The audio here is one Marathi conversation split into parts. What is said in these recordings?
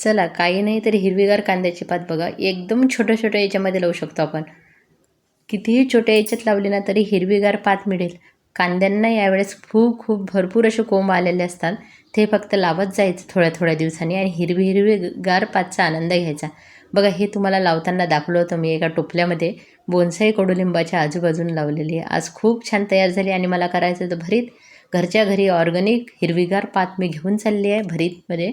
चला काही नाही तरी हिरवीगार कांद्याची पात बघा. एकदम छोट्या छोट्या याच्यामध्ये लावू शकतो आपण. कितीही छोट्या याच्यात लावली ना तरी हिरवीगार पात मिळेल. कांद्यांना यावेळेस खूप खूप भरपूर असे कोंब आलेले असतात. ते फक्त लावत जायचं थोड्या थोड्या दिवसांनी आणि हिरवी हिरवी गार पातचा आनंद घ्यायचा. बघा हे तुम्हाला लावताना दाखवलं होतं मी एका टोपल्यामध्ये. बोनसाई कडुलिंबाच्या आजूबाजून लावलेली आहे. आज खूप छान तयार झाली आणि मला करायचं होतं भरीत. घरच्या घरी ऑर्गॅनिक हिरवीगार पात मी घेऊन चालली आहे भरीतमध्ये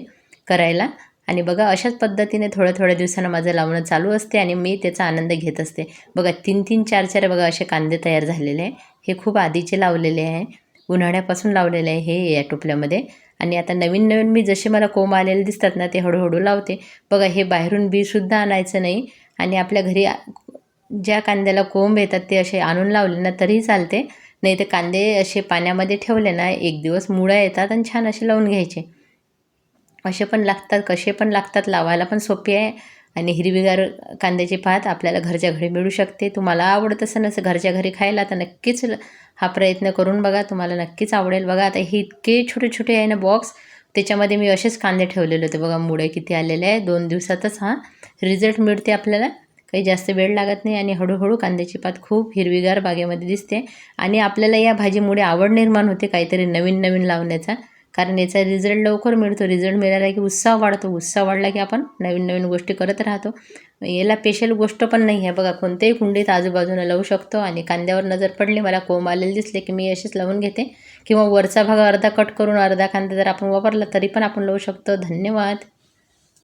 करायला. आणि बघा अशाच पद्धतीने थोड्या थोड्या दिवसानं माझं लावणं चालू असते आणि मी त्याचा आनंद घेत असते. बघा तीन तीन चार चार बघा असे कांदे तयार झालेले आहे. हे खूप आधीचे लावलेले आहे. उन्हाळ्यापासून लावलेले आहे हे या टोपल्यामध्ये. आणि आता नवीन नवीन मी जसे मला कोंब आलेले दिसतात ना ते हळूहळू लावते. बघा हे बाहेरून बीसुद्धा आणायचं नाही. आणि आपल्या घरी ज्या कांद्याला कोंब येतात ते असे आणून लावले ना तरीही चालते. नाही तर कांदे असे पाण्यामध्ये ठेवले ना एक दिवस मुळं येतात आणि छान असे लावून घ्यायचे. असे पण लागतात कसे पण लागतात लावायला पण सोपे आहे. आणि हिरवीगार कांद्याची पात आपल्याला घरच्या घरी मिळू शकते. तुम्हाला आवडत असं नसं घरच्या घरी खायला तर नक्कीच ल- हा प्रयत्न करून बघा. तुम्हाला नक्कीच आवडेल. बघा आता हे इतके छोटे छोटे आहे ना बॉक्स त्याच्यामध्ये मी असेच कांदे ठेवलेले होते. बघा मुळे किती आलेले आहे. दोन दिवसातच हा रिझल्ट मिळते आपल्याला. काही जास्त वेळ लागत नाही आणि हळूहळू कांद्याची पात खूप हिरवीगार बागेमध्ये दिसते. आणि आपल्याला या भाजीमुळे आवड निर्माण होते काहीतरी नवीन नवीन लावण्याचा. कारण याचा रिझल्ट लवकर मिळतो. रिझल्ट मिळाला की उत्साह वाढतो. उत्साह वाढला की आपण नवीन नवीन गोष्टी करत राहतो. याला स्पेशल गोष्ट पण नाही आहे. बघा कोणत्याही कुंडीत आजूबाजूनं लावू शकतो आणि कांद्यावर नजर पडली मला कोंब आलेले दिसले की मी असेच लावून घेते. किंवा वरचा भाग अर्धा कट करून अर्धा कांदा जर आपण वापरला तरी पण आपण लावू शकतो. धन्यवाद.